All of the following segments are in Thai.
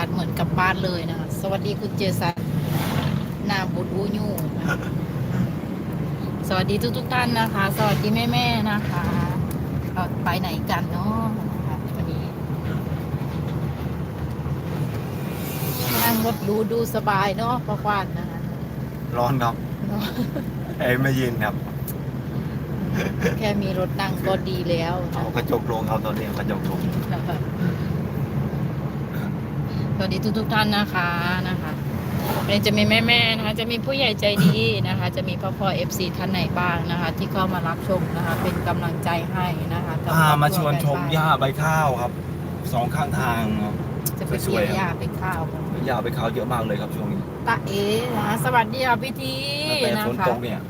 าศเหมือนกับบ้านเลยนะคะ สวัสดีคุณเจสันนามบุตรอูยูนะคะสวัสดีทุกทุกๆท่านนะคะ สวัสดีแม่แม่ๆนะคะเราไปไหนกันเนาะนะคะวันนี้นั่งรถดูดูสบายเนาะประควานนะคะร้อนครับเนาะเอ้ยไม่เย็นครับ แค่มีรถนั่งก็ดีแล้วเอานะกระจกลงเอาตอนนี้เอากระจกลงนะคะส วัสดีทุกทุกๆท่านนะคะนะคะวันนี้จะมีแม่แม่ๆนะคะ จะมีผู้ใหญ่ใจดีนะคะ จะมีพ่อพ่อเอฟซีท่านไหนบ้างนะคะ ที่เข้ามารับชมนะคะ เป็นกำลังใจให้นะคะกับพามาครอบครัชวนชมแฟหญ้าใบข้าวครับสองข้างทางครับจะไปสเที่วยยวๆยาไปข้าวกันหญ้าใบข้าวเยอะมากเลยครับช่วงนี้ตาเอ๋นะคะสวัสดีค่ะพี่ทีแต่นะฝนคะตกเนี่ย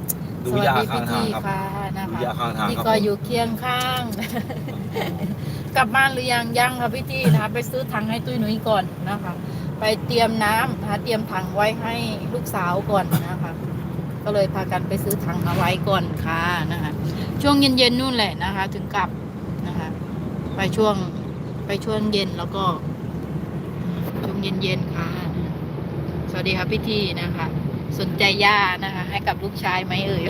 ดูสวัหสญ้าดีข้าพี่งทางทีครับค่ะนะดูคะหญ้าข้างทางที่ครับก็อยู่เคียงข้าง กลับบ้านหรือยังยังค่ะพี่ทีนะคะ ไปซื้อถังให้ตุ้ยหนุ่ยก่อนนะคะ ไปเตรียมน้ำนะคะเตรียมถังไว้ให้ลูกสาวก่อนนะคะ ก็เลยพากันไปซื้อถังเอาไว้ก่อนค่ะนะคะ ช่วงเย็นๆนู่นแหละนะคะ ถึงกลับนะคะ ไปช่วงไปช่วงเย็นแล้วก็ช่วงเย็นๆค่ะ สวัสดีครับพี่ทีนะคะ สนใจย่านะคะ ให้กับลูกชายไหมเอ่ย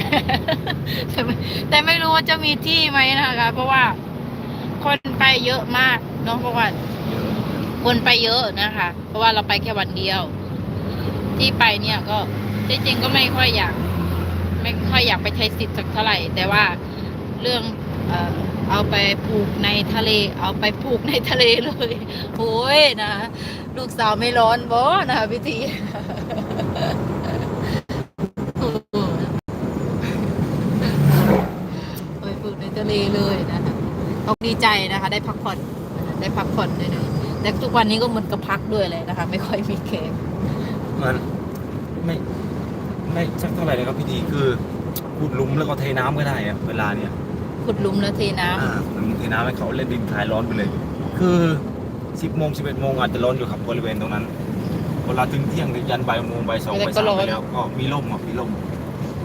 แต่ไม่แต่ไม่รู้ว่าจะมีที่ไหมนะคะ เพราะว่าคนไปเยอะมากเนาะเพราะว่าคนไปเยอะนะคะ เพราะว่าเราไปแค่วันเดียว ที่ไปเนี่ยก็จริงๆก็ไม่ค่อยอยาก ไม่ค่อยอยากไปใช้สิทธิ์สักเท่าไหร่ แต่ว่าเรื่องเออเอาไปปลูกในทะเล เอาไปปลูกในทะเลเลยโอ้ยนะ ลูกสาวไม่ร้อนบ่นะคะพี่ที ไปปลูกในทะ เลเลยนะคะต้องดีใจนะคะ ได้พักผ่อนได้พักผ่อนด้วยนะแต่ทุกวันนี้ก็เหมือนกับพักด้วยเลยนะคะ ไม่ค่อยมีแขกมันไม่ไม่สักเท่าไหร่เลยครับพี่ดีคือขุดหลุมแล้วก็เทน้ำก็ได้อะเวลาเนี่ยขุดหลุมแล้วเทน้ำอ่าขุดหลุมเทน้ำให้เขาเล่นดินคลายร้อนไปเลย คือสิบโมงสิบเอ็ดโมงอาจจะร้อนอยู่ครับบริเวณตรงนั้นเวลาถึงเที่ยงหรือยันบ่ายโมงบ่ายสองบ่ายสามไปแล้วก็มีร่มอะมีร่ม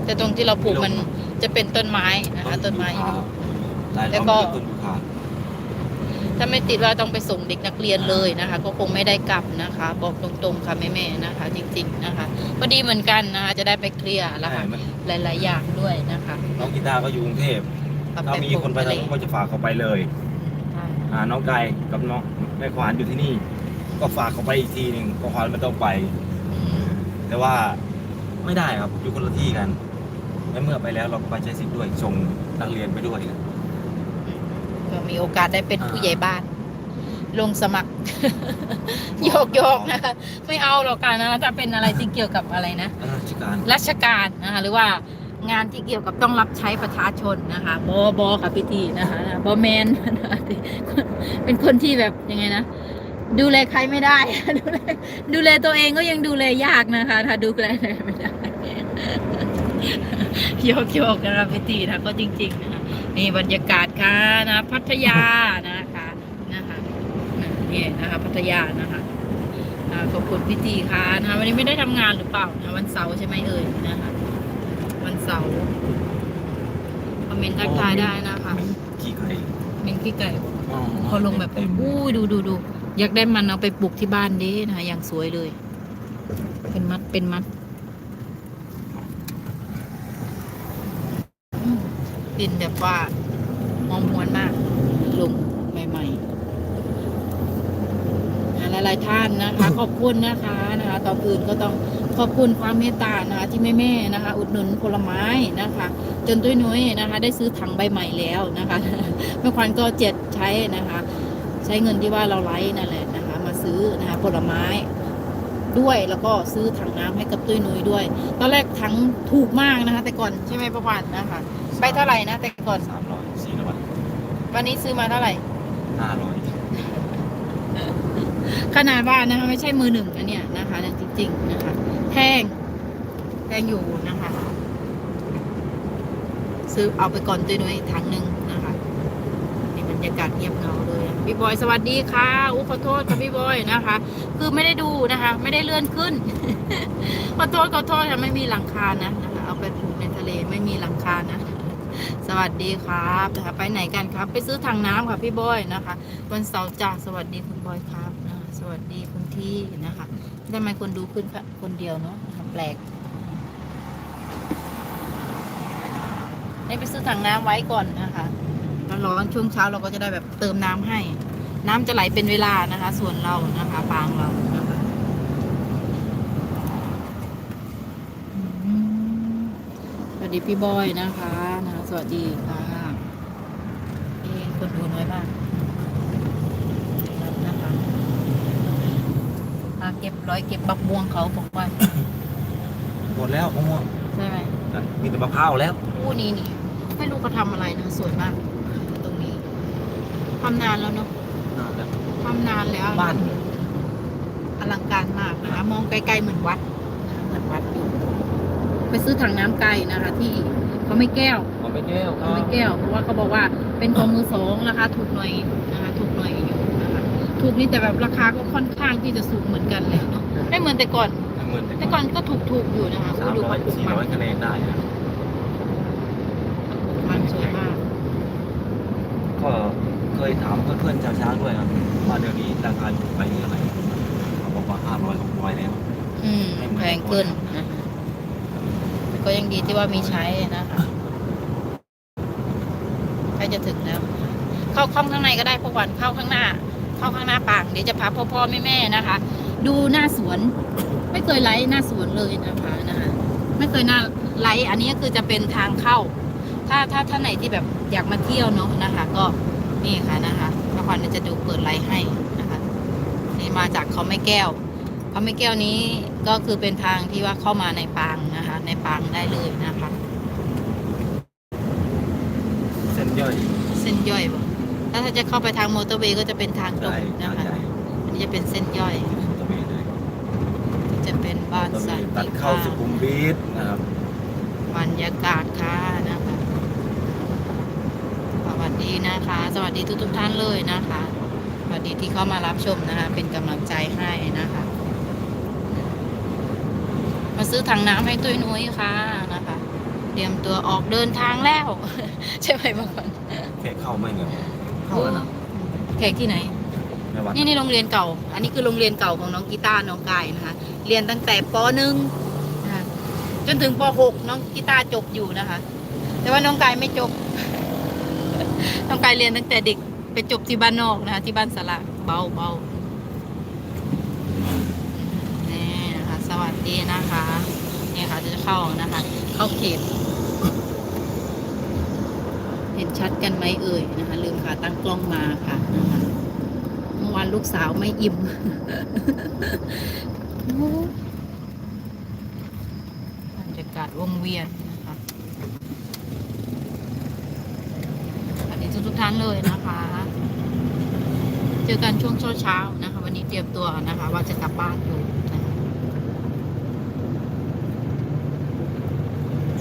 แต่ตรงที่เราปลูกมันจะเป็นต้นไม้นะคะต้นไม้อยู่ หลายแล้ล้อวมก็ต้นยูคาถ้าไม่ติดว่าต้องไปส่งเด็กนักเรียนเลยนะคะ ก็คงไม่ได้กลับนะคะ บอกตรงๆค่ะแม่ๆนะคะ จริง ๆนะคะก็ดีเหมือนกันนะคะจะได้ไปเคลียร์แล้วค่ะใช่หลายๆอย่างด้วยนะคะน้องกีตาร์ก็อยู่กรุงเทพเอาถ้ามีคนไปทะเลทางก็จะฝากเขาไปเลยอ่าน้องไก่กับน้องแม่ขวานอยู่ที่นี่ ก็ฝากเขาไปอีกทีหนึ่งก็ขวานไม่ต้องไป แต่ว่าไม่ได้ครับอยู่คนละที่กันและเมื่อไปแล้วเราก็ไปใช้สิทธิ์ด้วยส่งนักเรียนไปด้วย ก็มีโอกาสได้เป็นอ่าผู้ใหญ่บ้าน ลงสมัครโยกโยกๆนะคะไม่เอาหรอกการนะถ้าเป็นอะไรที่เกี่ยวกับอะไรนะราชการราชการนะคะหรือว่างานที่เกี่ยวกับต้องรับใช้ประชาชนนะคะบอบอค่ะพี่ทีนะคะบอแมนนะคะเป็นคนที่แบบยังไงนะดูแลใครไม่ได้ดูแลดูแลตัวเองก็ยังดูแลยากนะคะ ถ้าดูแลไม่ได้โยกโยกนะคะพี่ทีนะก็จริงๆนะคะ นี่บรรยากาศค่ะนะพัทยานะคะนะคะนี่นะคะพัทยานะคะอ่าขอบคุณพี่ทีค่ะนะคะวันนี้ไม่ได้ทำงานหรือเปล่านะวันเสาร์ใช่ไหมเอ่ยนะคะวันเสาร์คอมเมนต์ทักทายได้นะคะขี้ไก่เมนพี่ไก่เขาลงแบบอู้ยดูดูดูอยากได้มันเอาไปปลูกที่บ้านเด้นะคะอย่างสวยเลย เป็นมัดเป็นมัด มกลิ่นแบบว่าหอมหวนมากลงใหม่ๆหลายๆท่านนะคะ ขอบคุณนะคะนะคะต่ออื่นก็ต้องขอบคุณความเมตตานะคะที่แม่ๆนะคะ อุดหนุนผลไม้นะคะ จนตุ้ยนุ้ยนะคะ ได้ซื้อถังใบใหม่แล้วนะคะเมื่อควันก็เจ็ดใช้นะคะ ใช้เงินที่ว่าเราไล่นั่นแหละนะคะ มาซื้อนะคะผลไม้ด้วยแล้วก็ซื้อถังน้ำให้กับตุ้ยนุ้ยด้วย ตอนแรกถังถูกมากนะคะ แต่ก่อนใช่ไหมประวันนะคะ ไปเท่าไหร่นะแต่ก่อนสามร้อยสี่ร้อยวันนี้ซื้อมาเท่าไหร่ห้าร้อยขนาดว่านะคะไม่ใช่มือหนึ่งนะเนี่ยนะคะเนี่ยจริงๆนะคะแพงแพงอยู่นะคะ ซื้อเอาไปก่อนตุ้ยนุ้ยถังหนึ่งนะคะนี่บรรยากาศเงียบเหงาเลยอะพี่บอยสวัสดีค่ะอู้ขอโทษค่ะพี่บอยนะคะ คือไม่ได้ดูนะคะ ไม่ได้เลื่อนขึ้นขอโทษขอโทษค่ะไม่มีหลังคานะนะคะเอาไปปลูกในทะเลไม่มีหลังคานะส วัสดีครับนะคะไปไหนกันครับ ไปซื้อถังน้ำค่ะพี่บอยนะคะวันเสาร์จ้าสวัสดีคุณบอยครับนะสวัสดีคุณที่นะคะทำไมคนดูขึ้นคนเดียวเนาะแปลกนี่ไปซื้อถังน้ำไว้ก่อนนะคะร้อนช่วงเช้าเราก็จะได้แบบเติมน้ำให้ น้ำจะไหลเป็นเวลานะคะ ส่วนเรานะคะปางเรานะคะอืมสวัส ดีพี่บอยนะคะนะคะสวัสดีค่ะเอ๊ะคนดูน้อยมากนะคะมาเก็บร้อยเก็บบักม่วงเขาบอกว่าหมดแล้วมะม่วงใช่ไหมอะมีแต่มะพร้าวแล้วคู่นี้นี่ไม่รู้เขาทำอะไรนะสวยมาก ตรงนี้ทำนานแล้วเนาะนานแล้วทำนานแล้วบ้านอลังการมากนะคะมองไกลๆเหมือนวัดนะคะเหมือนวัดอยู่ ไปซื้อถังน้ำไกลนะคะ ที่เขาไม่แก้วขอไม่แก้วคเขารับไม่แก้วเพราะว่าเขาบอกว่าเป็นของมือสองราคาถูกหน่อยนะคะถูกหน่อยอยู่นะคะถูกนี่แต่แบบราคาก็ค่อนข้างที่จะสูงเหมือนกันเลยเนาะไม่เหมือนแต่ก่อนเหมือนแต่ก่อนก็ถูกถูกๆอยู่นะคะสามดูร้อยเขาปลูกสี่มันร้อยคะแนนได้นะมันสวยมากก็เคยถามเพื่อนๆชาวช้างด้วยครับว่าเดี๋ยวนี้ราคาอยู่ไปเท่าไหร่เขาบอกว่าห้าร้อยหกร้อยแล้วอืมแพงขึ้นนะคะแต่ ก็ยังดีที่ว่ามีใช้นะคะใกล้จะถึงแล้ว เข้าข้องข้างในก็ได้พวกวันเข้าข้างหน้า เข้าข้างหน้าปางเดี๋ยวจะพาพ่อพ่อแม่แม่นะคะ ดูหน้าสวน ไม่เคยไลฟ์หน้าสวนเลยนะคะนะคะไม่เคยหน้าไลฟ์อันนี้ก็คือจะเป็นทางเข้า ถ้าถ้าท่านไหนที่แบบอยากมาเที่ยวเนาะนะคะ ก็นี่ค่ะนะคะพระควันจะดูเปิดไลฟ์ให้นะคะนี่มาจากเขาไม่แก้วเขาไม่แก้วนี้ก็คือเป็นทางที่ว่าเข้ามาในปางนะคะ ในปางได้เลยนะคะ เส้นย่อยเส้นย่อยบ่ถ้าถ้าจะเข้าไปทางมอเตอร์เวย์ก็จะเป็นทางตรงใช่นะคะใหญ่อันนี้จะเป็นเส้นย่อยตะเวนเลยที่จะเป็นบ้านตะเวสันนตัดติเข้าภาสุพขุมวิทนะครับบรรยากาศค่ะนะคะ สวัสดีนะคะ สวัสดีทุกทุกๆท่านเลยนะคะ สวัสดีที่เข้ามารับชมนะคะ เป็นกำลังใจให้นะคะ มาซื้อถังน้ำให้ตุ้ยนุ้ยค่ะนะคะ เตรียมตัวออกเดินทางแล้ว ใช่ไหมบางคนแค่เข้าไม่เหนื่อยเข้าแล้วนะแขกที่ไหนในวัดนี่นี่โรงเรียนเก่า อันนี้คือโรงเรียนเก่าของน้องกีตาร์น้องกายนะคะ เรียนตั้งแต่ปหนึ่งนะคะจนถึงปหกน้องกีตาร์จบอยู่นะคะ แต่ว่าน้องกายไม่จบ น้องกายเรียนตั้งแต่เด็กไปจบที่บ้านนอกนะคะที่บ้านสระเบาเบานี่นะคะ ส วัสดีนะคะนี่ค่ะจะเข้านะคะ เข้าเขต เห็นชัดกันไหมเอ่ยนะคะ ลืมค่ะตั้งกล้องมาค่ะนะคะเมื่อวานลูกสาวไม่อิ่มบรรยากาศวงเวียนนะคะอันนี้ทุกทุกท่านเลยนะคะเจอกันช่วงเช้าๆนะคะ วันนี้เตรียมตัวนะคะ ว่าจะกลับบ้านอยู่นะคะ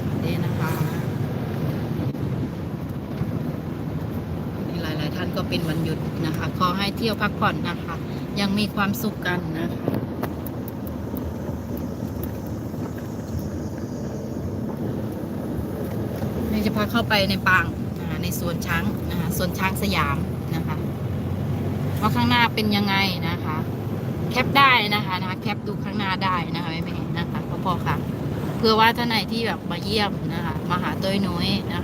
สวัสดีนะคะวันนี้หลาย ๆ ท่านก็ เป็นวันหยุดนะคะ ขอให้เที่ยวพักผ่อนนะคะ ยังมีความสุขกันนะคะนี่จะพาเข้าไปในปางนะคะในสวนช้างนะคะสวนช้างสยามนะคะว่าข้างหน้าเป็นยังไงนะคะ แคปได้นะคะนะคะ แคปดูข้างหน้าได้นะคะแม่ๆนะคะพ่อๆค่ะ เพื่อว่าท่านไหนที่แบบมาเยี่ยมนะคะมาหาต้ยนุ้ยนะ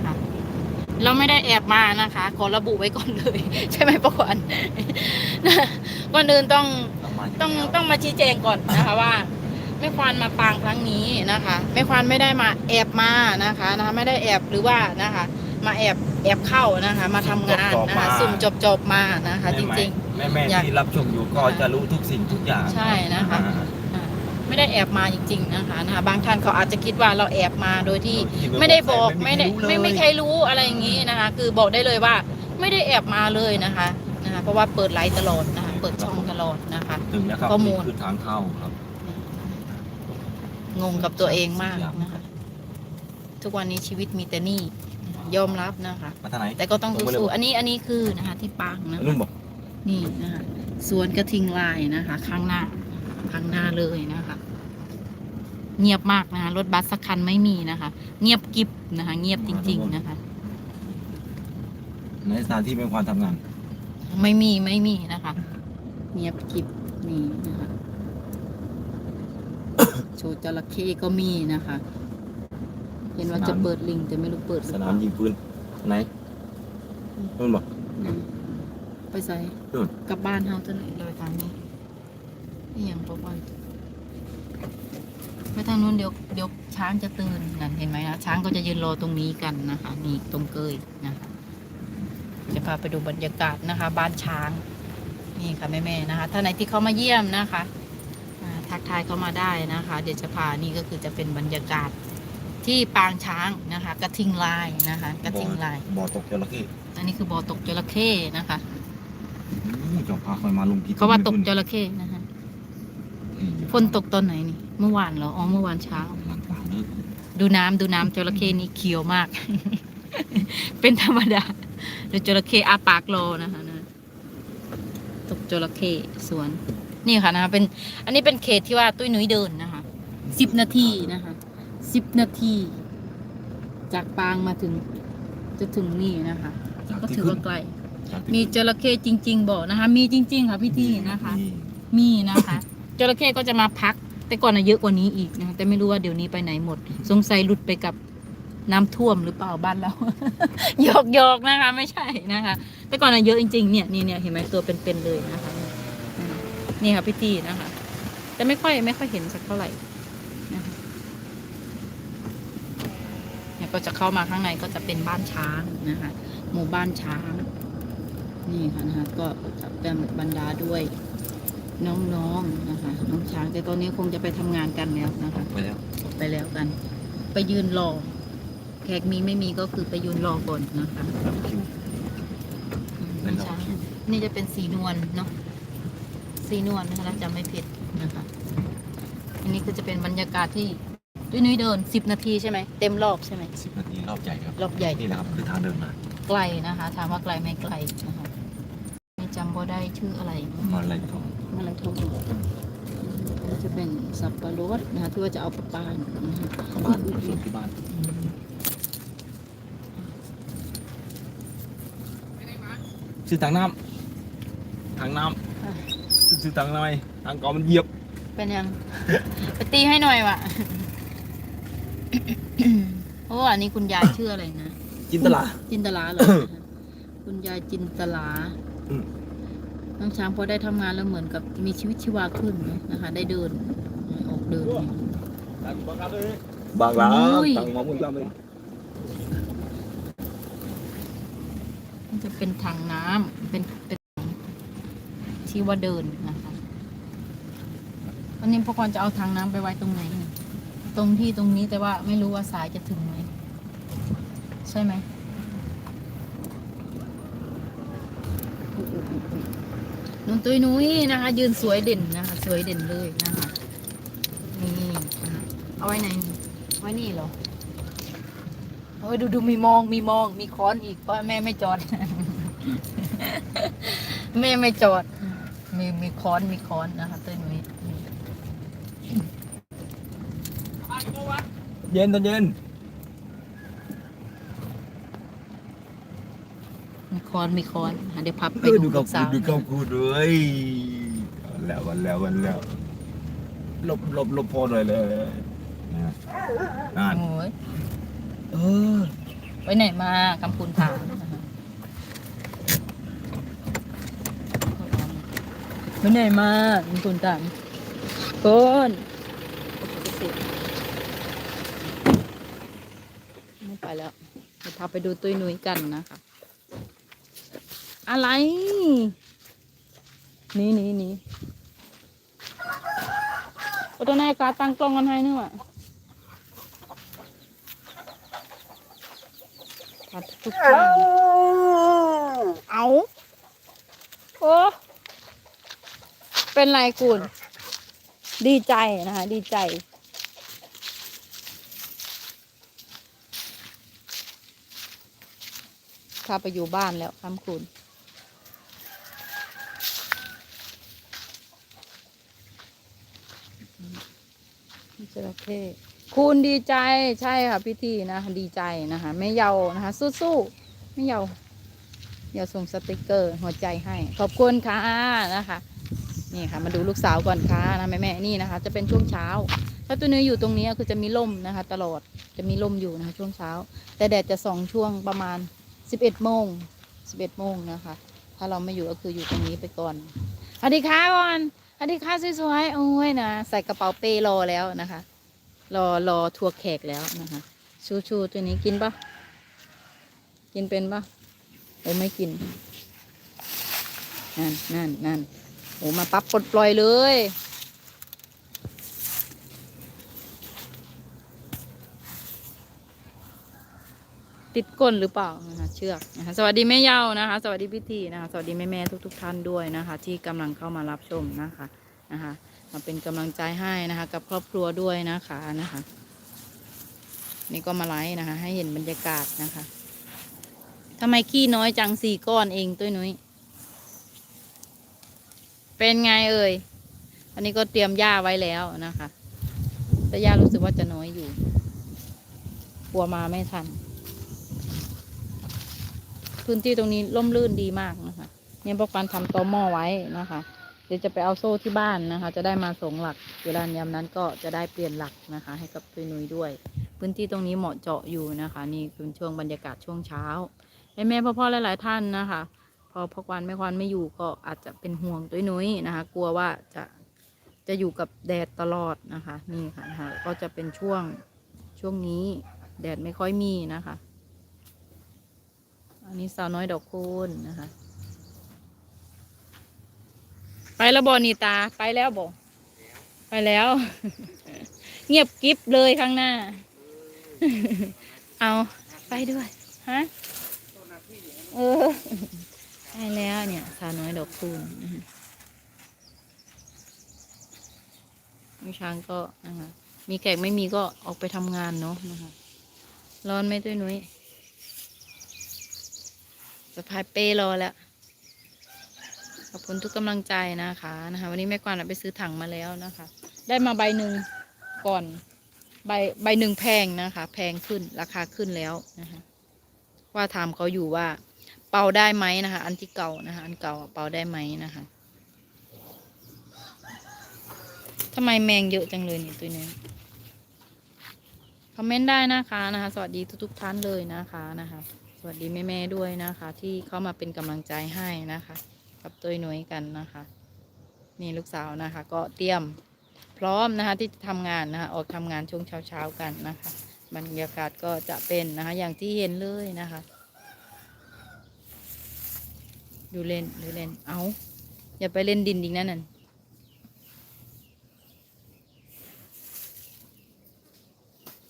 คะ เราไม่ได้แอบมานะคะ ขอระบุไว้ก่อนเลย ใช่ไหมประวันก่อนอื่นต้องต้องมาต้องต้องมาชี้แจงก่อนนะคะว่าแม่ควานมาปางครั้งนี้นะคะแม่ควานไม่ได้มาแอบมานะคะนะคะไม่ได้แอบหรือว่านะคะ มาแอบแอบเข้านะคะ มาทำงานนะคะสุ่มจบจบๆมานะคะ จริงแม่แม่อยากที่รับชมอยู่ก็จะรู้ทุกสิ่งทุกอย่างใช่นะคะอ่าๆอ่า ไม่ได้แอบมาจริง ๆ นะคะนะคะบางท่านเขาอาจจะคิดว่าเราแอบมาโดยที่ที่ไม่ได้บอกไม่ได้รู้เลยไม่ไม่ใครรู้อะไรอย่างนี้นะคะ คือบอกได้เลยว่าไม่ได้แอบมาเลยนะคะนะคะเพราะว่าเปิดไลฟ์ตลอดนะคะเปิดช่องตลอดนะคะถึงแล้วครับข้อมูลนี่คือทางเข้าครับ งงกับตัวเองมากนะคะ ทุกวันนี้ชีวิตมีแต่หนี้ยอมรับนะคะ มาทางไหนแต่ก็ต้องลงไปเลยสู้ๆอันนี้อันนี้คือนะคะที่ปังนะนุ่นบอกนี่นะคะสวนกระทิงลายนะคะ ข้างหน้า ข้างหน้าเลยนะคะ เงียบมากนะคะรถบัสสักคันไม่มีนะคะ เงียบกิบนะคะ เงียบจริง ๆ นะคะ ในสถานที่เป็นความทำงาน ไม่มีไม่มีนะคะ เงียบกิบนี่นะคะ โชว์จระเข้ก็มีนะคะ เห็นว่าจะเปิดลิงแต่ไม่รู้เปิดหรือสเปนาล่ามยิงปืนไหนนู่นบอก อืมไปใส่นู่น กลับบ้านเฮาตัวนี้เลยทางนี้นี่ยังบอกว่า ไปทางนู้นเดี๋ยวเดี๋ยวช้างจะตื่นนั่นเห็นไหมนะช้างก็จะยืนรอตรงนี้กันนะคะ นี่ตรงเกยนะคะจะพาไปดูบรรยากาศนะคะ บ้านช้าง นี่ค่ะแม่ๆนะคะท่านไหนที่เขามาเยี่ยมนะคะอ่าทักทายเขามาได้นะคะ เดี๋ยวจะพานี่ก็คือจะเป็นบรรยากาศที่ปางช้างนะคะ กระทิงลายนะคะ กระทิงลายบ่อตกจระเข้อันนี้คือบ่อตกจระเข้นะคะอู้เจ้าพาคอยมาลงที่เขาว่าตกจระเข้นะคะ ฝนตกตอนไหนนี่ เมื่อวานเหรอ อ๋อ เมื่อวานเช้าหลังป่านี้ดูน้ำดูน้ำจระเข้นี่เขียวมาก เป็นธรรมดาดูจระเข้อาปากรอนะคะนะตกจระเข้สวน นี่ค่ะนะคะเป็นอันนี้เป็นเขตที่ว่าตุ้ยหนุยเดินนะคะสิบนาทีนะคะสิบนาที จากปางมาถึงจะถึงนี่นะคะจากก็ที่ถือขึ้นว่าไกลจากที่มีขึ้นจระเข้จริง ๆบอกนะคะ มีจริง ๆ ค่ะพี่ที่นะคะ มีมีนะคะ จระเข้ก็จะมาพัก แต่ก่อนนะเยอะกว่านี้อีกนะแต่ไม่รู้ว่าเดี๋ยวนี้ไปไหนหมด สงสัยหลุดไปกับน้ำท่วมหรือเปล่าบ้านเราหยอกหยอกนะคะ ไม่ใช่นะคะ แต่ก่อนนะเยอะจริงๆเนี่ยนี่เนี่ยเห็นไหมตัวเป็นๆเลยนะคะ นี่ค่ะพี่ตีนะคะ แต่ไม่ค่อยไม่ค่อยเห็นสักเท่าไหร่นะคะเนี่ยก็จะเข้ามาข้างในก็จะเป็นบ้านช้างนะคะ หมู่บ้านช้าง นี่ค่ะนะคะก็จะเป็นบรรดาด้วย น้องๆนะคะ น้องช้างแต่ตอนนี้คงจะไปทำงานกันแล้วนะคะ ไปแล้วไปแล้วกัน ไปยืนรอ แขกมีไม่มีก็คือไปยืนรอก่อนนะคะรับคิวอืมเป็นรอช้างคิวนี่จะเป็นสีนวลเนาะสีนวลนะคะจำไม่ผิดนะคะ อันนี้คือจะเป็นบรรยากาศที่ตุ้ยนุ้ยเดินสิบนาทีใช่ไหมเต็มรอบใช่ไหม สิบนาทีรอบใหญ่ครับรอบใหญ่ นี่แหละครับคือทางเดินมาไกลนะคะ ถามว่าไกลไหม่ไกลนะคะไม่จำบ่ได้ชื่ออะไร มาอะไรทอง อะไรทองนี่จะเป็นสับปะรดนะคะที่ว่าจะเอาไปปานนะคะบ้านส่งที่บ้านชื่อทางน้ำทางน้ำชื่อทางน้ำทางกอมันเหยียบ เป็นยัง ไปตีให้หน่อยวะเพราะว่าอันนี้คุณยายชื่ออะไรนะ จินตลา จินตลาเหรอ คุณยายจินตลาอืม น้องช้างพอได้ทำงานแล้วเหมือนกับมีชีวิตชีวาขึ้นนะคะ ได้เดินออกเดินบางร้านอุ้ยทางมองมึงจำเลยมันจะเป็นถังน้ำเป็นเป็นถังที่ว่าเดินนะคะวันนี้พวกคนจะเอาถังน้ำไปไว้ตรงไหน ตรงที่ตรงนี้แต่ว่าไม่รู้ว่าสายจะถึงไหมใช่ไหม นุนตุ้ยนุ้ยนะคะ ยืนสวยเด่นนะคะ สวยเด่นเลยนะคะนี่นะคะเอาไว้ไหนไว้นี่เหรอโอ้ยดูดูมีมองมีมองมีค้อนอีกเพราะแม่ไม่จอด แม่ไม่จอด มีมีค้อนมีค้อนนะคะต้นุ้ยนี่เย็นตอนเย็น ค้อนมีค้อนอะเดี๋ยวพับไปเออดูดูลูกับกสาวดูกับกูด้วยวันแล้ววันแล้ววันแล้วหลบหลบหลบพอหน่อยเลยนะนั่นโอ้ยเออไปไหนมาคำพูนถามนะคะไปไหนมาคำพูนถามก้นไม่ไปแล้วเดี๋ยวพาไปดูตุ้ยนุ้ยกันนะคะ อะไรนี่นี่นี่โอ้ตัวไหนายกาตั้งกล้องกันให้นึกว่าตัดทุกข้างเอาโอ้เป็นไรคุณดีใจนะคะ ดีใจข้าไปอยู่บ้านแล้วคำคุณ จระเข้คุณดีใจใช่ค่ะพี่ทีนะดีใจนะคะ ไม่เยานะคะ สู้ๆไม่เยาอย่าส่งสติกเกอร์หัวใจให้ขอบคุณค่ะนะคะ นี่ค่ะ มาดูลูกสาวก่อนค่ะนะแม่แม่ๆนี่นะคะ จะเป็นช่วงเช้า ถ้าตัวเนื้ออยู่ตรงนี้คือจะมีลมนะคะ ตลอดจะมีลมอยู่นะคะช่วงเช้า แต่แดดจะส่องช่วงประมาณ 11โมง11โมงนะคะ ถ้าเราไม่อยู่ก็คืออยู่ตรงนี้ไปก่อนสวัสดีค่ะก่อน สวัสดีค่ะสวยๆโอ้ยนะใส่กระเป๋าเป้รอแล้วนะคะ รอรอทัวร์แขกแล้วนะคะ ชูชูตัวนี้กินปะกินเป็นปะโอ้ไม่กิน นั่นนั่นนั่นโอ้มาปั๊บปลดปล่อยเลย ติดก้นหรือเปล่านะคะเชือกนะคะสวัสดีแม่เยาวนะคะ สวัสดีพี่ทีนะคะ สวัสดีแม่แม่ทุกทุกๆท่านด้วยนะคะ ที่กำลังเข้ามารับชมนะคะนะคะมาเป็นกำลังใจให้นะคะ กับครอบครัวด้วยนะคะนะคะ นี่ก็มาไลฟ์นะคะ ให้เห็นบรรยากาศนะคะทำไมขี้น้อยจังสี่ก้อนเองตุ้ยนุ้ยเป็นไงเอ่ยอันนี้ก็เตรียมหญ้าไว้แล้วนะคะแต่หญ้ารู้สึกว่าจะน้อยอยู่กลัวมาไม่ทัน พื้นที่ตรงนี้ร่มรื่นดีมากนะคะเนี่ยพวกการทำตอหม้อไว้นะคะ เดี๋ยวจะไปเอาโซ่ที่บ้านนะคะ จะได้มาส่งหลักเวลายามนั้นก็จะได้เปลี่ยนหลักนะคะ ให้กับตุยนุยด้วย พื้นที่ตรงนี้เหมาะเจาะอยู่นะคะ นี่คือช่วงบรรยากาศช่วงเช้าแม่แม่พ่อพ่อหลาย ๆ ท่านนะคะ พอพ่อควันแม่ควันไม่อยู่ก็อาจจะเป็นห่วงตุยนุยนะคะ กลัวว่าจะจะอยู่กับแดดตลอดนะคะ นี่ค่ะนะคะก็จะเป็นช่วงช่วงนี้แดดไม่ค่อยมีนะคะ อันนี้สาวน้อยดอกคูณนะคะ ไปแล้วบอนีตาไปแล้วบอไปแล้ว เงียบกริบเลยข้างหน้า เอาไปด้วยฮะเออไปแล้วเนี่ยสาวน้อยดอกคูณมีช้างก็นะคะมีแขกไม่มีก็ออกไปทำงานเนาะนะคะร้อนไหมตุ้ยนุ้ย สะพายเป้รอแล้ว ขอบคุณทุกกำลังใจนะคะนะคะ วันนี้แม่กวางไปซื้อถังมาแล้วนะคะ ได้มาใบหนึ่งก่อนใบใบหนึ่งแพงนะคะ แพงขึ้นราคาขึ้นแล้วนะคะ ว่าถามเขาอยู่ว่า เป่าได้ไหมนะคะ อันที่เก่านะคะ อันเก่าเป่าได้ไหมนะคะทำไมแมงเยอะจังเลยเนี่ยตัวนี้คอมเมนต์ได้นะคะนะคะ สวัสดีทุกๆท่านเลยนะคะนะคะ สวัสดีแม่ๆด้วยนะคะ ที่เข้ามาเป็นกำลังใจให้นะคะ กับตัวหน่วยกันนะคะ นี่ลูกสาวนะคะ ก็เตรียมพร้อมนะคะที่จะทำงานนะคะออกทำงานช่วงเช้าๆกันนะคะ บรรยากาศก็จะเป็นนะคะอย่างที่เห็นเลยนะคะ ดูเล่นดูเล่นเอาอย่าไปเล่นดินอีกนั่นน่ะ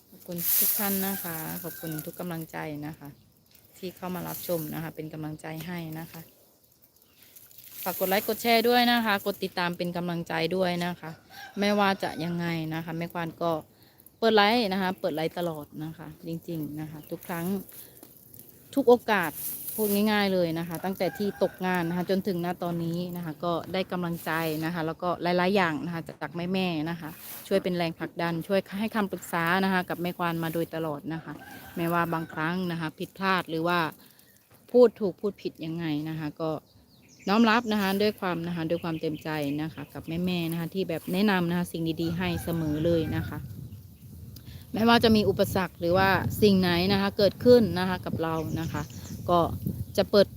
ขอบคุณทุกท่านนะคะ ขอบคุณทุกกำลังใจนะคะ ที่เข้ามารับชมนะคะ เป็นกำลังใจให้นะคะ ฝากกดไลค์กดแชร์ด้วยนะคะ กดติดตามเป็นกำลังใจด้วยนะคะ ไม่ว่าจะยังไงนะคะแม่ควานก็เปิดไลค์นะคะ เปิดไลค์ตลอดนะคะ จริง ๆนะคะ ทุกครั้งทุกโอกาส พูดง่าย ๆเลยนะคะ ตั้งแต่ที่ตกงานนะคะจนถึงณตอนนี้นะคะ ก็ได้กำลังใจนะคะ แล้วก็หลายๆอย่างนะคะจากแม่ๆนะคะ ช่วยเป็นแรงผลักดัน ช่วยให้คำปรึกษานะคะ กับแม่ควานมาโดยตลอดนะคะ แม้ว่าบางครั้งนะคะ ผิดพลาดหรือว่าพูดถูกพูดผิดยังไงนะคะ ก็น้อมรับนะคะด้วยความนะคะด้วยความเต็มใจนะคะ กับแม่ๆนะคะ ที่แบบแนะนำนะคะสิ่งดีๆ ให้เสมอเลยนะคะไม่ว่าจะมีอุปสรรคหรือว่าสิ่งไหนนะคะเกิดขึ้นนะคะกับเรานะคะ ก็จะเปิด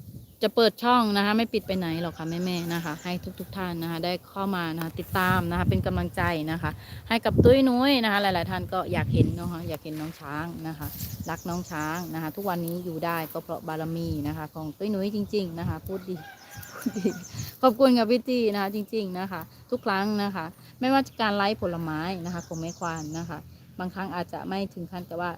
จะเปิดช่องนะคะ ไม่ปิดไปไหนหรอกค่ะแม่ๆนะคะ ให้ทุกๆท่านนะคะ ได้เข้ามานะคะติดตามนะคะ เป็นกำลังใจนะคะ ให้กับตุ้ยนุ้ยนะคะ หลายๆท่านก็อยากเห็นเนาะอยากเห็นน้องช้างนะคะ รักน้องช้างนะคะ ทุกวันนี้อยู่ได้ก็เพราะบารมีนะคะ ของตุ้ยนุ้ยจริง ๆ นะคะ พูดดีพูดดีขอบคุณกับพี่ตีนะคะ จริง ๆนะคะ ทุกครั้งนะคะ ไม่ว่าจะการไลฟ์ผลไม้นะคะของแม่ควานนะคะ บางครั้งอาจจะไม่ถึงขั้นแต่ว่า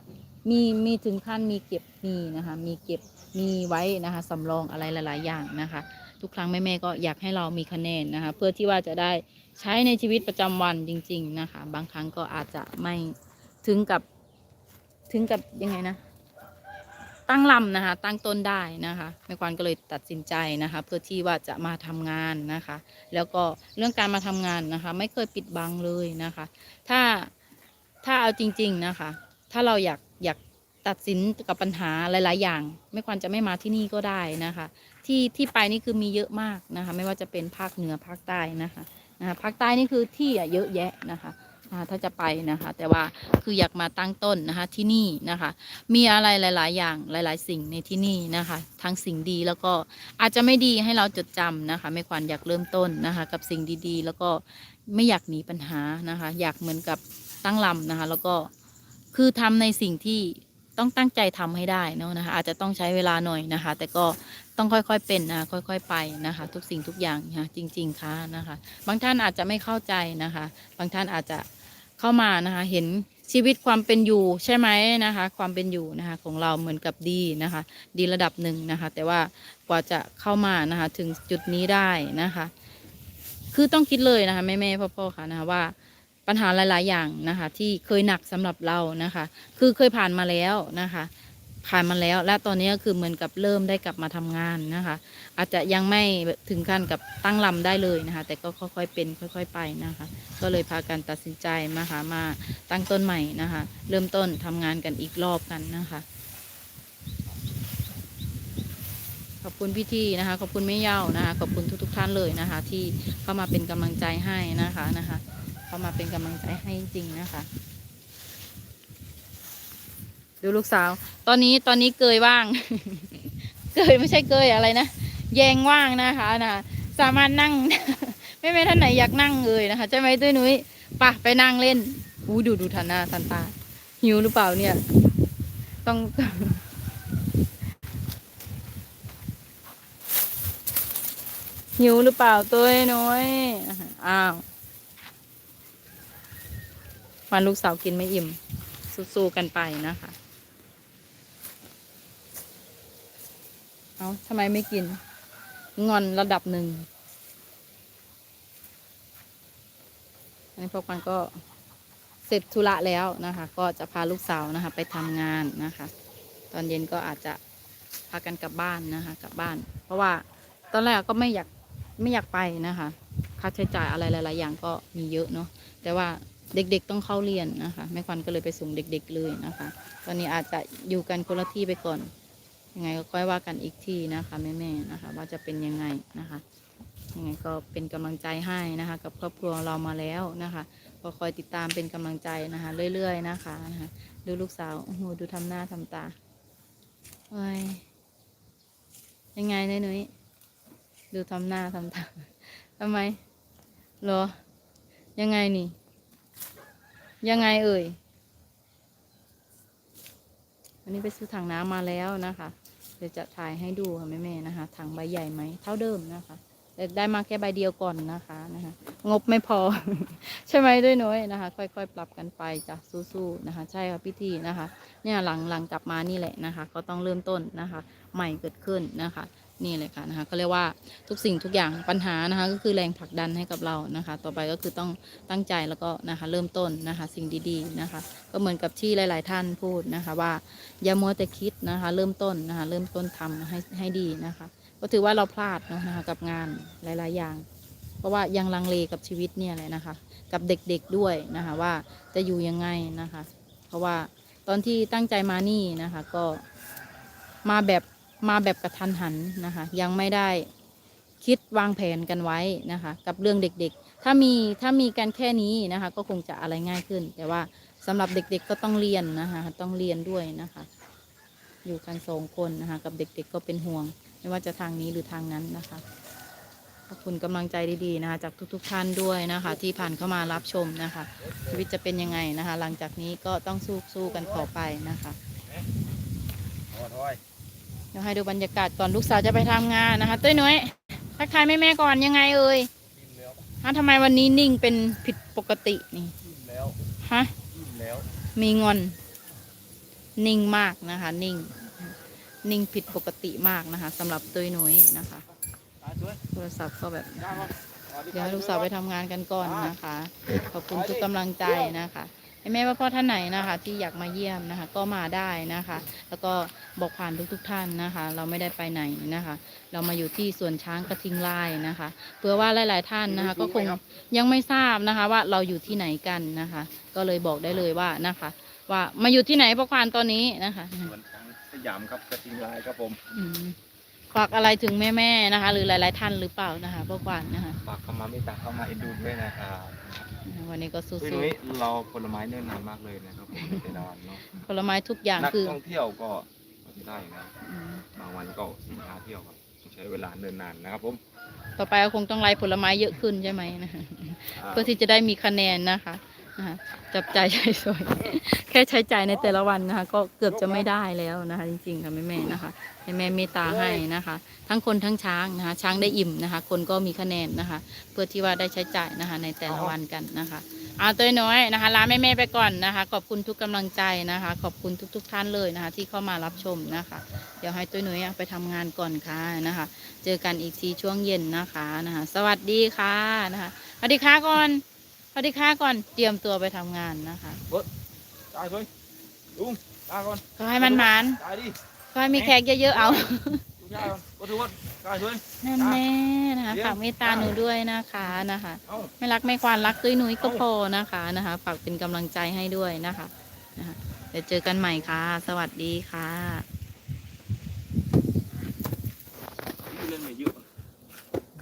มีมีถึงขั้นมีเก็บมีนะคะ มีเก็บ มีไว้นะคะสำรองอะไรหลาย ๆ อย่างนะคะ ทุกครั้งแม่ๆก็อยากให้เรามีคะแนนนะคะ เพื่อที่ว่าจะได้ใช้ในชีวิตประจำวันจริง ๆ นะคะ บางครั้งก็อาจจะไม่ถึงกับถึงกับยังไงนะตั้งลำนะคะ ตั้งต้นได้นะคะแม่ควานก็เลยตัดสินใจนะคะ เพื่อที่ว่าจะมาทำงานนะคะ แล้วก็เรื่องการมาทำงานนะคะ ไม่เคยปิดบังเลยนะคะ ถ้าถ้าเอาจริง ๆนะคะ ถ้าเราอยากอยาก ตัดสินกับปัญหาหลาย ๆ อย่าง ไม่ควรจะไม่มาที่นี่ก็ได้นะคะ ที่ที่ไปนี่คือมีเยอะมากนะคะ ไม่ว่าจะเป็นภาคเหนือภาคใต้นะคะนะคะภาคใต้นี่คือที่เยอะแยะนะคะถ้าจะไปนะคะ แต่ว่าคืออยากมาตั้งต้นนะคะที่นี่นะคะ มีอะไรหลาย ๆ อย่างหลาย ๆ สิ่งในที่นี่นะคะ ทั้งสิ่งดีแล้วก็อาจจะไม่ดีให้เราจดจำนะคะ ไม่ควรอยากเริ่มต้นนะคะ กับสิ่งดีๆ แล้วก็ไม่อยากหนีปัญหานะคะ อยากเหมือนกับตั้งลำนะคะ แล้วก็คือทำในสิ่งที่ ต้องตั้งใจทำให้ได้เนาะนะคะ อาจจะต้องใช้เวลาหน่อยนะคะ แต่ก็ต้องค่อยๆเป็นนะค่อยๆไปนะคะ ทุกสิ่งทุกอย่างนะจริง ๆค่ะนะคะ บางท่านอาจจะไม่เข้าใจนะคะ บางท่านอาจจะเข้ามานะคะ เห็นชีวิตความเป็นอยู่ใช่ไหมนะคะ ความเป็นอยู่นะคะของเราเหมือนกับดีนะคะ ดีระดับหนึ่งนะคะ แต่ว่ากว่าจะเข้ามานะคะ ถึงจุดนี้ได้นะคะ คือต้องคิดเลยนะคะแม่ๆพ่อๆค่ะนะคะว่า ปัญหาหลาย ๆ อย่างนะคะ ที่เคยหนักสำหรับเรานะคะ คือเคยผ่านมาแล้วนะคะ ผ่านมาแล้ว และตอนนี้ก็คือเหมือนกับเริ่มได้กลับมาทำงานนะคะ อาจจะยังไม่ถึงขั้นกับตั้งลำได้เลยนะคะ แต่ก็ค่อย ๆ เป็นค่อย ๆ ไปนะคะ ก็เลยพากันตัดสินใจมาหามาตั้งต้นใหม่นะคะ เริ่มต้นทำงานกันอีกรอบกันนะคะขอบคุณพี่ที่นะคะ ขอบคุณแม่เย่านะคะ ขอบคุณทุกๆท่านเลยนะคะ ที่เข้ามาเป็นกำลังใจให้นะคะนะคะ เข้ามาเป็นกำลังใจให้จริงนะคะ ดูลูกสาว ตอนนี้ตอนนี้เกยว่าง เกยไม่ใช่เกยอะไรนะแยงว่างนะคะนะสามารถนั่ง ไม่ไม่ท่านไหนอยากนั่งเลยนะคะใช่ไหมตุ้ยนุ้ยปะไปนั่งเล่นอู้ดูดูทันหน้าทันตาหิวหรือเปล่าเนี่ย ต้องหิวหรือเปล่าตุ้ยนุ้ยอ้าว วันลูกสาวกินไม่อิ่ม สู้ๆกันไปนะคะ เอาทำไมไม่กิน งอนระดับหนึ่งอันนี้พวกมันก็เสร็จธุระแล้วนะคะ ก็จะพาลูกสาวนะคะ ไปทำงานนะคะ ตอนเย็นก็อาจจะพากันกลับบ้านนะคะ กลับบ้าน เพราะว่าตอนแรกก็ไม่อยากไม่อยากไปนะคะ ค่าใช้จ่ายอะไรหลายๆอย่างก็มีเยอะเนาะแต่ว่า เด็กๆต้องเข้าเรียนนะคะแม่ควันก็เลยไปส่งเด็ก ๆเลยนะคะ ตอนนี้อาจจะอยู่กันคนละที่ไปก่อน ยังไงก็ค่อยว่ากันอีกทีนะคะแม่ๆนะคะ ว่าจะเป็นยังไงนะคะยังไงก็เป็นกำลังใจให้นะคะ กับครอบครัวเรามาแล้วนะคะก็คอยติดตามเป็นกำลังใจนะคะ เรื่อยๆนะคะนะคะดูลูกสาวโอ้โหดูทำหน้าทำตาโอ้ยยังไงเนยหนุ้ยดูทำหน้าทำตาทำไมหรอ ยังไงนี่ ยังไงเอ่ย วันนี้ไปซื้อถังน้ำมาแล้วนะคะ เดี๋ยวจะถ่ายให้ดูค่ะแม่ๆนะคะ ถังใบใหญ่ไหม เท่าเดิมนะคะแต่ได้มาแค่ใบเดียวก่อนนะคะนะคะ งบไม่พอ ใช่ไหมด้วยน้อยนะคะ ค่อยๆ ปรับกันไปจ้ะสู้ๆนะคะ ใช่ค่ะพี่ทีนะคะ เนี่ยหลังหลังกลับมานี่แหละนะคะ ก็ต้องเริ่มต้นนะคะ ใหม่เกิดขึ้นนะคะ นี่เลยค่ะนะคะก็เรียกว่าทุกสิ่งทุกอย่างปัญหานะคะก็คือแรงผลักดันให้กับเรานะคะ ต่อไปก็คือต้องตั้งใจแล้วก็นะคะเริ่มต้นนะคะสิ่งดีๆนะคะ ก็เหมือนกับที่หลาย ๆ ท่านพูดนะคะ ว่าอย่ามัวแต่คิดนะคะ เริ่มต้นนะคะเริ่มต้นทำให้ให้ดีนะคะ ก็ถือว่าเราพลาดนะคะกับงานหลาย ๆ อย่าง เพราะว่ายังลังเลกับชีวิตเนี่ยแหละนะคะ กับเด็กๆด้วยนะคะว่าจะอยู่ยังไงนะคะ เพราะว่าตอนที่ตั้งใจมานี่นะคะ ก็มาแบบ มาแบบกระทันหันนะคะ ยังไม่ได้คิดวางแผนกันไว้นะคะ กับเรื่องเด็กๆ ถ้ามีถ้ามีกันแค่นี้นะคะ ก็คงจะอะไรง่ายขึ้น แต่ว่าสำหรับเด็กๆก็ต้องเรียนนะคะ ต้องเรียนด้วยนะคะ อยู่กันสองคนนะคะ กับเด็กๆก็เป็นห่วง ไม่ว่าจะทางนี้หรือทางนั้นนะคะขอบคุณกำลังใจดีๆนะคะจากทุกๆท่านด้วยนะคะ ที่ผ่านเข้ามารับชมนะคะ ชีวิตจะเป็นยังไงนะคะ หลังจากนี้ก็ต้องสู้สู้กันต่อไปนะคะโอ้ถอยเดี๋ยวให้ดูบรรยากาศก่อนลูกสาวจะไปทำงานนะคะเต้ยน้อยทักทายแม่ๆก่อนยังไงเอ่ยฮะทำไมวันนี้นิ่งเป็นผิดปกตินี่ฮะมีงอนนิ่งมากนะคะ นิ่ง นิ่งผิดปกติมากนะคะสำหรับเต้ยน้อยนะคะโทรศัพท์ก็แบบ เดี๋ยวให้ลูกสาวไปทำงานกันก่อนนะคะ ขอบคุณทุกกำลังใจนะคะ แม่ว่าพ่อท่านไหนนะคะ ที่อยากมาเยี่ยมนะคะ ก็มาได้นะคะ แล้วก็บอกผ่านทุกๆทท่านนะคะ เราไม่ได้ไปไหนนะคะ เรามาอยู่ที่สวนช้างกระทิงลายนะคะเพื่อว่าหลาย ๆ ท่านนะคะ ก็คงยังไม่ทราบนะคะ ว่าเราอยู่ที่ไหนกันนะคะ ก็เลยบอกได้เลยว่านะคะ ว่ามาอยู่ที่ไหนพ่อควานตอนนี้นะคะสวนช้างสยามครับกระทิงลายครับผมอืมฝากอะไรถึงแม่ ๆ นะคะ หรือหลาย ๆ ท่านหรือเปล่านะคะพวกหวานนะคะฝากเข้ามาเมตตาเข้ามาเอ็นดูด้วยนะครับ วันนี้ก็สู้พี่นุ้ยเราผลไม้เนิ่นนานมากเลยนะครับผมในแต่ละวันเนาะๆผลไม้ทุกอย่างนักคือ ท่องเที่ยวก็ได้นะอืมบางวันก็สินค้าเที่ยวครับต้องใช้เวลาเนิ่นนานนะครับผมต่อไปก็คงต้องไล่ผลไม้เยอะขึ้นใช่ไหมนะคะอ่าเพื่อที่จะได้มีคะแนนนะคะนะคะ จับใจใช้สอยแค่ใช้ใจายในแต่ละวันนะคะ ก็เกือบจะไม่ได้แล้วนะคะ จริงๆค่ะแม่แม่ๆนะคะให้แม่เมตตาให้นะคะ ทั้งคนทั้งช้างนะคะ ช้างได้อิ่มนะคะ คนก็มีคะแนนนะคะ เพื่อที่ว่าได้ใช้จ่ายนะคะ ในแต่ละวันกันนะคะเอาตัวน้อยนะคะลาแม่แม่ๆไปก่อนนะคะ ขอบคุณทุกกำลังใจนะคะ ขอบคุณทุก ๆ ท่านเลยนะคะ ที่เข้ามารับชมนะคะ เดี๋ยวให้ตัวนุ่ยไปทำงานก่อนค่ะนะคะ เจอกันอีกทีช่วงเย็นนะคะนะคะ สวัสดีค่ะนะคะสวัสดีค่ะก่อน วัสดีค่ะก่อนเตรียมตัวไปทำงานนะคะตายเลยลุงตายก่อนก็ให้มันหมานตายดิก็ให้มีแขกเยอะๆเอาลุงยายก่อนก็ถือว่าตายเลย นั่นแน่นะคะเดี๋ยวฝากเมตตาหนูด้วยนะคะนะคะ เอ้าไม่รักไม่ควานรักตุ้ยนุ้ยก็พอนะคะนะคะฝากเป็นกำลังใจให้ด้วยนะคะนะคะเดี๋ยวเจอกันใหม่ค่ะ สวัสดีค่ะเล่นไม่เยอะ